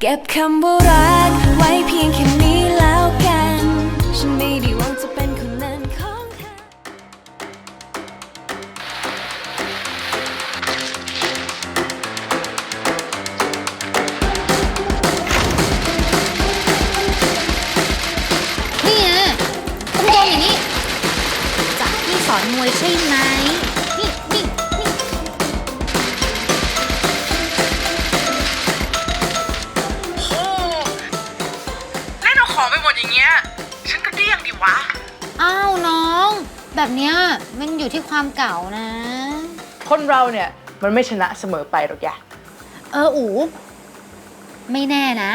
เก็บคำว่ารักไว้เพียงแค่นี้แล้วกัน ฉันไม่ได้หวังจะเป็นคนนั้นของเธอนี่ไงต้องโดนอย่างนี้จากที่สอนมวยใช่ไหม แบบเนี้ยมันอยู่ที่ความเก่านะ คนเราเนี่ยมันไม่ชนะเสมอไปหรอกอย่าเอออูไม่แน่นะ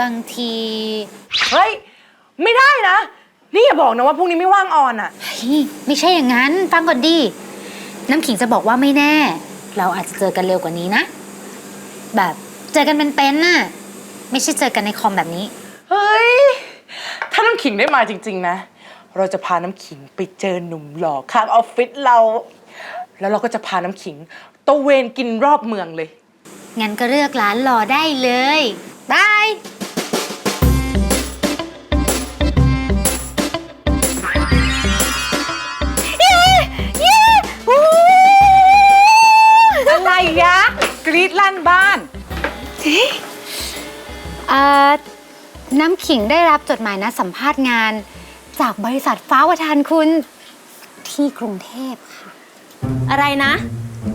บางที เฮ้ย ไม่ได้นะ นี่อย่าบอกนะว่าพรุ่งนี้ไม่ว่างออนอะเฮ้ยไม่ใช่อย่างนั้น ฟังก่อนดิ น้ำขิงจะบอกว่าไม่แน่ เราอาจจะเจอกันเร็วกว่านี้นะ แบบเจอกันเป็นๆน่ะ ไม่ใช่เจอกันในคอมแบบนี้ เฮ้ย ถ้าน้ำขิงได้มาจริง ๆ นะ เราจะพาน้ำขิงไปเจอหนุ่มหล่อข้างออฟฟิศเรา แล้วเราก็จะพาน้ำขิงตะเวนกินรอบเมืองเลย งั้นก็เลือกร้านรอได้เลยบายอะไรยะกรีดลั่นบ้านเอ่อน้ำขิงได้รับจดหมายนัดสัมภาษณ์งาน จากบริษัทฟ้าวทานคุณที่กรุงเทพค่ะ อะไรนะ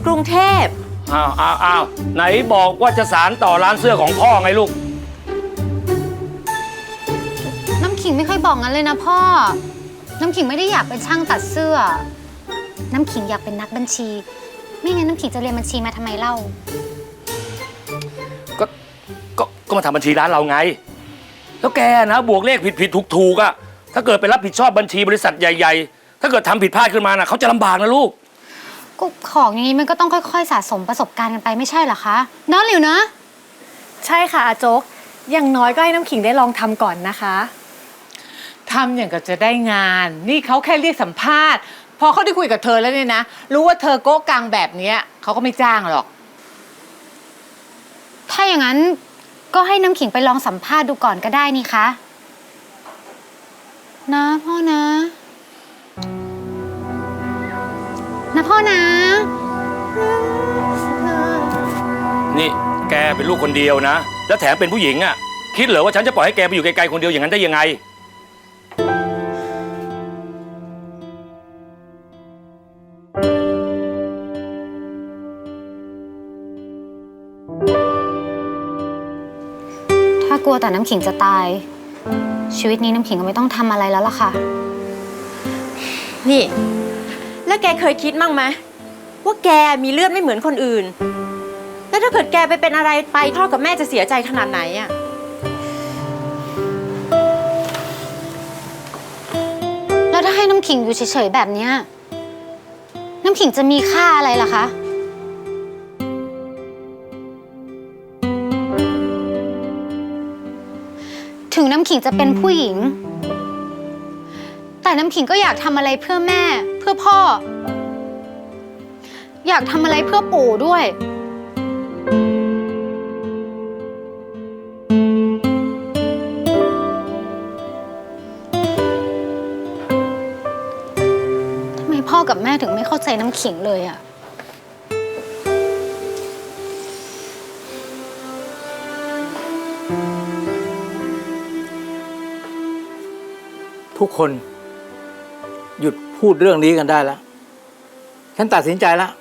กรุงเทพอ้าวอ้าวอ้าวไหนบอกว่าจะสารต่อร้านเสื้อของพ่อไงลูก น้ำขิงไม่เคยบอกงั้นเลยนะพ่อ น้ำขิงไม่ได้อยากเป็นช่างตัดเสื้อ น้ำขิงอยากเป็นนักบัญชี ไม่งั้นน้ำขิงจะเรียนบัญชีมาทำไมเล่า ก็ ก็ ก็มาทำบัญชีร้านเราไง แล้วแกนะ บวกเลขผิดผิดถูกถูกอะ ถ้าเกิดไปรับผิดชอบบัญชีบริษัทใหญ่ ๆ ถ้าเกิดทำผิดพลาดขึ้นมานะเขาจะลำบากนะลูก ก็ของอย่างนี้มันก็ต้องค่อยๆ สะสมประสบการณ์กันไปไม่ใช่เหรอคะเน้องหลิวนะ ใช่ค่ะอาโจ๊กอย่างน้อยก็ให้น้ำขิงได้ลองทำก่อนนะคะ ทำอย่างกับจะได้งาน นี่เขาแค่เรียกสัมภาษณ์ พอเขาได้คุยกับเธอแล้วเนี่ยนะ รู้ว่าเธอโก้กังแบบเนี้ยเขาก็ไม่จ้างหรอก ถ้าอย่างนั้นก็ให้น้ำขิงไปลองสัมภาษณ์ดูก่อนก็ได้นี่คะ นะพ่อนะ นะพ่อนะ นี่แกเป็นลูกคนเดียวนะ แล้วแถมเป็นผู้หญิงอะคิดเหรอว่าฉันจะปล่อยให้แกไปอยู่ไกลๆคนเดียวอย่างนั้นได้ยังไง ถ้ากลัวแต่น้ำขิงจะตาย ชีวิตนี้น้ำขิงก็ไม่ต้องทำอะไรแล้วล่ะค่ะ นี่ แล้วแกเคยคิดมั่งไหมว่าแกมีเลือดไม่เหมือนคนอื่น แล้วถ้าเกิดแกไปเป็นอะไรไปพ่อกับแม่จะเสียใจขนาดไหนอะแล้วถ้าให้น้ำขิงอยู่เฉยๆแบบเนี้ยน้ำขิงจะมีค่าอะไรล่ะคะ งน้ำขิงจะเป็นผู้หญิง แต่น้ำขิงก็อยากทำอะไรเพื่อแม่ เพื่อพ่อ อยากทำอะไรเพื่อปู่ด้วย ทำไมพ่อกับแม่ถึงไม่เข้าใจน้ำขิงเลยอะ ทุกคนหยุดพูดเรื่องนี้กันได้แล้ว ฉันตัดสินใจแล้ว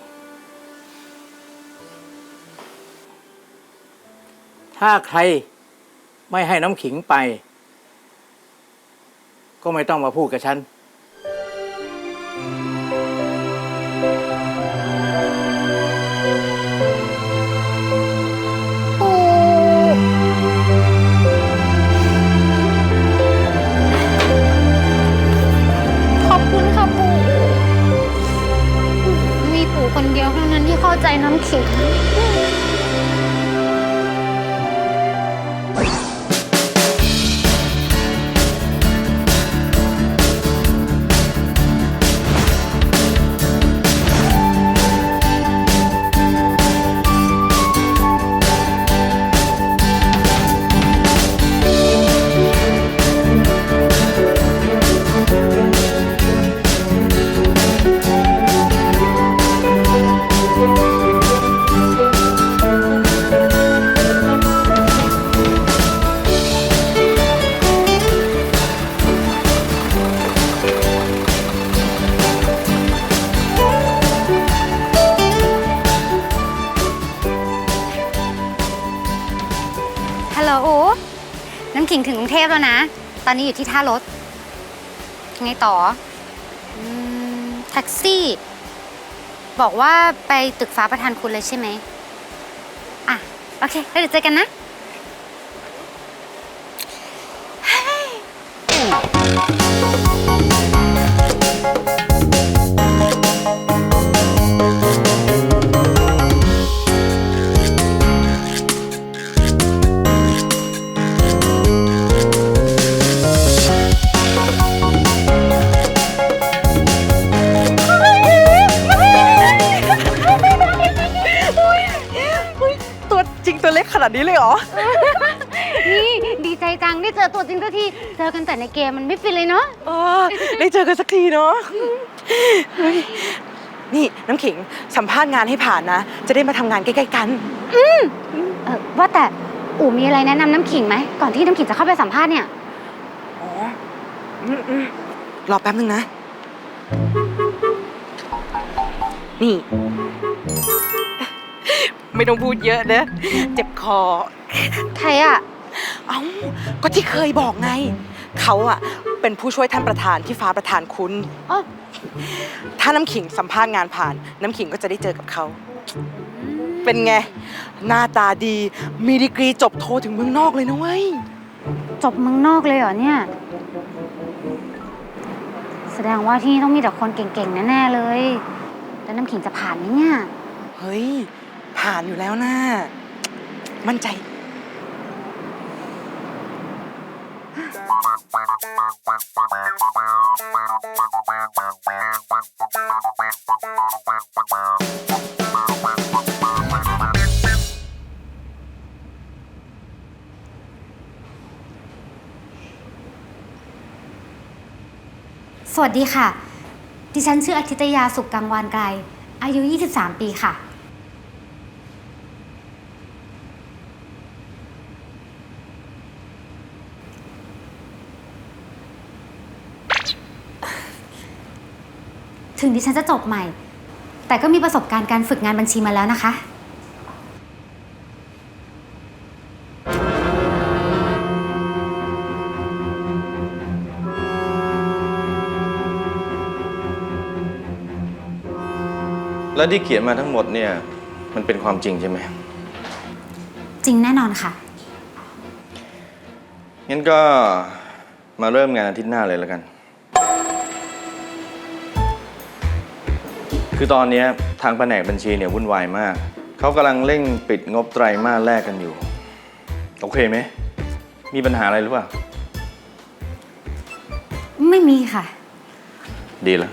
ถ้าใครไม่ให้น้ำขิงไป ก็ไม่ต้องมาพูดกับฉัน น้ำขิง งถึงกรุงเทพแล้วนะ ตอนนี้อยู่ที่ท่ารถไงต่ออแท็กซี่ บอกว่าไปตึกฟ้าประธานคุณเลยใช่ไหมอะ โอเคแล้วเดี๋ยวเจอกันนะเฮ้ย ตัวเล็กขนาดนี้เลยเหรอ นี่ดีใจจังได้เจอตัวจริงสักที เจอกันแต่ในเกมมันไม่ฟินเลยเนาะ เออได้เจอกันสักทีเนาะเฮ้ยนี่น้ำขิงสัมภาษณ์งานให้ผ่านนะ จะได้มาทำงานใกล้ๆกัน เออว่าแต่อู๋มีอะไรแนะนำน้ำขิงไหม ก่อนที่น้ำขิงจะเข้าไปสัมภาษณ์เนี่ย อ๋ออืมอืมรอแป๊บนึงนะ นี่ ไม่ต้องพูดเยอะเด้อเจ็บคอ ใครอะเอ้าก็ที่เคยบอกไง เขาอะเป็นผู้ช่วยท่านประธานที่ฟ้าประธานคุณ อ๋อ ถ้าน้ำขิงสัมภาษณ์งานผ่าน น้ำขิงก็จะได้เจอกับเขา เป็นไง หน้าตาดี มีดีกรีจบโทถึงเมืองนอกเลยนะเว้ย จบเมืองนอกเลยเหรอเนี่ย แสดงว่าที่นี่ต้องมีแต่คนเก่งๆแน่ๆเลย แล้วน้ำขิงจะผ่านไหมเนี่ย เฮ้ย ผ่านอยู่แล้วนะ มั่นใจ สวัสดีค่ะ ดิฉันชื่ออาทิตยาสุขกังวานไกล อายุ 23 ปีค่ะ ถึงดิฉันจะจบใหม่ แต่ก็มีประสบการณ์การฝึกงานบัญชีมาแล้วนะคะ แล้วที่เขียนมาทั้งหมดเนี่ยมันเป็นความจริงใช่ไหมจริงแน่นอนค่ะ งั้นก็มาเริ่มงานอาทิตย์หน้าเลยแล้วกัน คือตอนเนี้ยทางแผนกบัญชีเนี่ยวุ่นวายมาก เขากำลังเร่งปิดงบไตรมาสแรกกันอยู่ โอเคไหม มีปัญหาอะไรหรือเปล่า ไม่มีค่ะ ดีแล้ว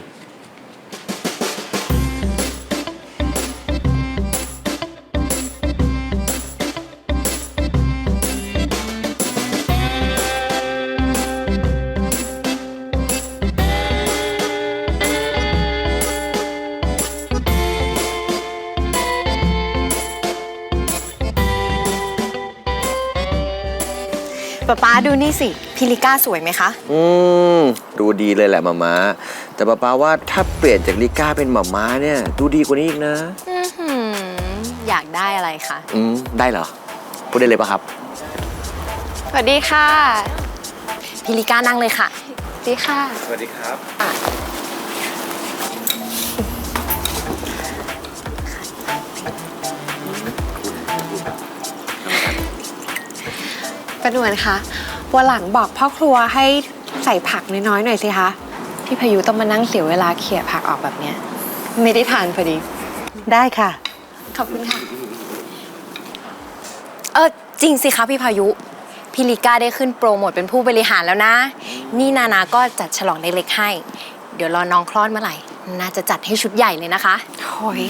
ดูนี่สิ พิลิก้าสวยไหมคะ อืม ดูดีเลยแหละมาม้าแต่ป้าป้าว่าถ้าเปลี่ยนจากลิก้าเป็นหมาม้าเนี่ย ดูดีกว่านี้อีกนะอื้อหืออยากได้อะไรคะ อืมได้เหรอพูดได้เลยปะครับ สวัสดีค่ะ พิลิก้านั่งเลยค่ะ สวัสดีค่ะ สวัสดีครับ ประนวลคะ วันหลังบอกพ่อครัวให้ใส่ผักน้อยๆหน่อยสิคะที่พายุต้องมานั่งเสียเวลาเขี่ยผักออกแบบเนี้ย ไม่ได้ทานพอดี ได้ค่ะ ขอบคุณค่ะ เออจริงสิคะพี่พายุ พี่ลิก้าได้ขึ้นโปรโมทเป็นผู้บริหารแล้วนะ นี่นานาก็จัดฉลองเล็กๆให้ เดี๋ยวรอน้องคลอดเมื่อไหร่ น่าจะจัดให้ชุดใหญ่เลยนะคะโถย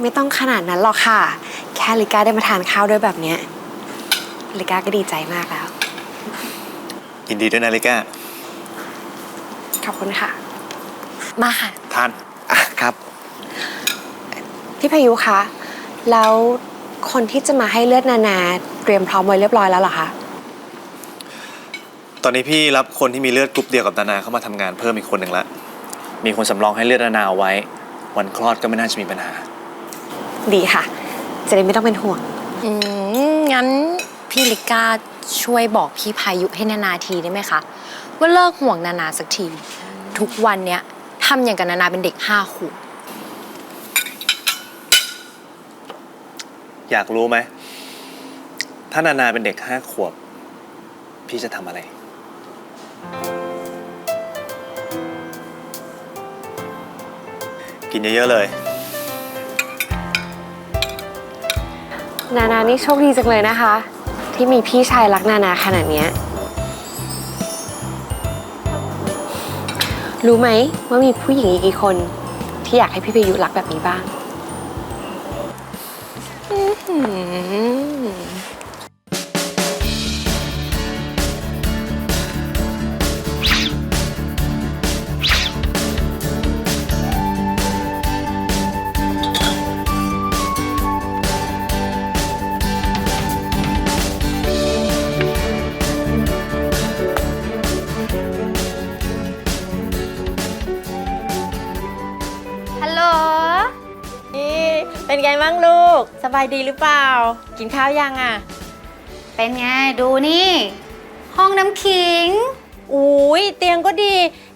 ไม่ต้องขนาดนั้นหรอกค่ะ แค่ลิก้าได้มาทานข้าวด้วยแบบเนี้ยลิก้าก็ดีใจมากแล้ว ยินดีด้วยนะลิก้าขอบคุณค่ะ มาค่ะ ทานอะครับ พี่พายุคะ แล้วคนที่จะมาให้เลือดนานาเตรียมพร้อมไว้เรียบร้อยแล้วเหรอคะ ตอนนี้พี่รับคนที่มีเลือดกรุ๊ปเดียวกับนานาเข้ามาทำงานเพิ่มอีกคนหนึ่งละ มีคนสำรองให้เลือดนานาเอาไว้ วันคลอดก็ไม่น่าจะมีปัญหา ดีค่ะ จะได้ไม่ต้องเป็นห่วง อืมงั้นพี่ลิก้า ช่วยบอกพี่พายุให้นานาทีได้ไหมคะ ว่าเลิกห่วงนานาสักที ทุกวันเนี้ยทำอย่างกับนานาเป็นเด็กห้าขวบอยากรู้ไหม ถ้านานาเป็นเด็กห้าขวบ พี่จะทำอะไร กินเยอะๆเลย นานานี่โชคดีจังเลยนะคะ ที่มีพี่ชายรักนานาขนาดเนี้ย รู้ไหมว่ามีผู้หญิงอีกกี่คนที่อยากให้พี่พายุรักแบบนี้บ้าง ฮัลโหล นี่เป็นไงบ้างลูก สบายดีหรือเปล่า กินข้าวยังอะ เป็นไง ดูนี่ ห้องน้ำขิง อุ้ยเตียงก็ดี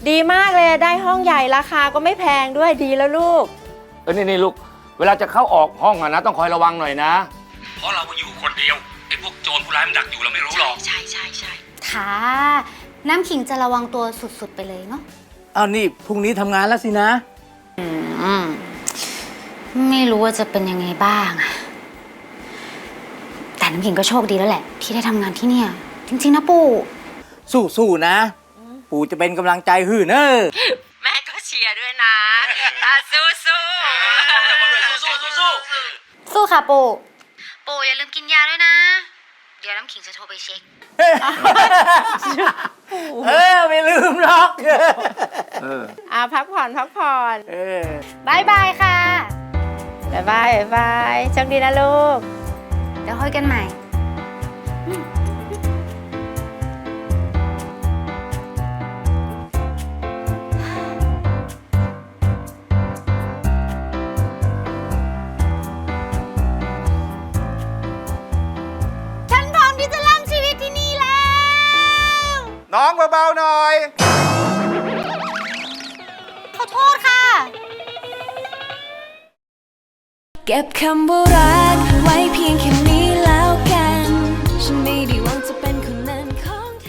ดีมากเลยได้ห้องใหญ่ราคาก็ไม่แพงด้วยดีแล้วลูก เออนี่นี่ลูก เวลาจะเข้าออกห้องอะนะ ต้องคอยระวังหน่อยนะ เพราะเราอยู่คนเดียว ไอ้พวกโจรผู้ร้ายมันดักอยู่เราไม่รู้หรอกค่ะ น้ำขิงจะระวังตัวสุดๆไปเลยเนาะ เอานี่พรุ่งนี้ทำงานแล้วสินะอื มไม่รู้ว่าจะเป็นยังไงบ้างอะแต่น้ำขิงก็โชคดีแล้วแหละ ที่ได้ทำงานที่เนี่ย จริง ๆ นะปู่ สู้ๆนะ ปู่จะเป็นกำลังใจหื่นเออแม่ก็เชียร์ด้วยนะตาสู้สู้สู้ค่ะปู่ ปู่อย่าลืมกินยาด้วยนะ เดี๋ยวน้ำขิงจะโทรไปเช็ค เออ ไม่ลืมหรอกอ่าพักผ่อนพักผ่อนเออบายบายค่ะ บ๊ายบายบ๊ายบายโชคดีนะลูกเดี๋ยวคุยกันใหม่ องเบาๆหน่อย ขอโทษค่ะ เก็บคำว่ารักไว้เพียง